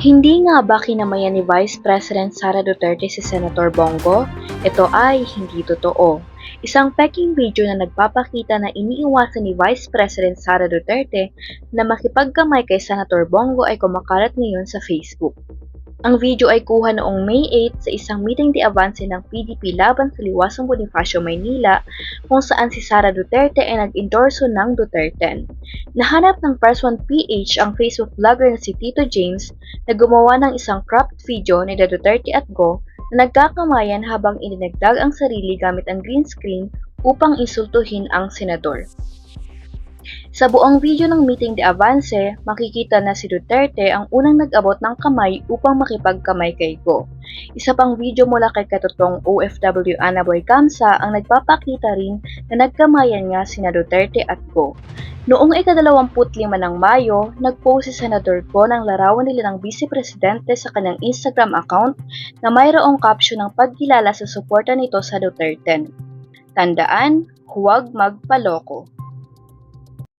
Hindi nga ba kinamayan ni Vice President Sara Duterte si Senator Bongo? Ito ay hindi totoo. Isang peking video na nagpapakita na iniiwasan ni Vice President Sara Duterte na makipagkamay kay Senator Bongo ay kumakalat ngayon sa Facebook. Ang video ay kuha noong May 8 sa isang meeting de avance ng PDP laban sa Liwasong Bonifacio, Maynila kung saan si Sara Duterte ay nag-endorso ng Duterte. Nahanap ng Press 1 PH ang Facebook vlogger na si Tito James na gumawa ng isang cropped video ni Duterte at Go na nagkakamayan habang ininagdag ang sarili gamit ang green screen upang insultuhin ang senador. Sa buong video ng meeting de avance, makikita na si Duterte ang unang nag-abot ng kamay upang makipagkamay kay Go. Isa pang video mula kay katotong OFW Anaboy Kamsa ang nagpapakita rin na nagkamayan nga sina Duterte at Go. Noong ikadalawamput-lima ng Mayo, nag-post si Senador Go ng larawan nila ng Vice Presidente sa kanyang Instagram account na mayroong caption ng pagkilala sa suporta nito sa Duterte. Tandaan, huwag magpaloko.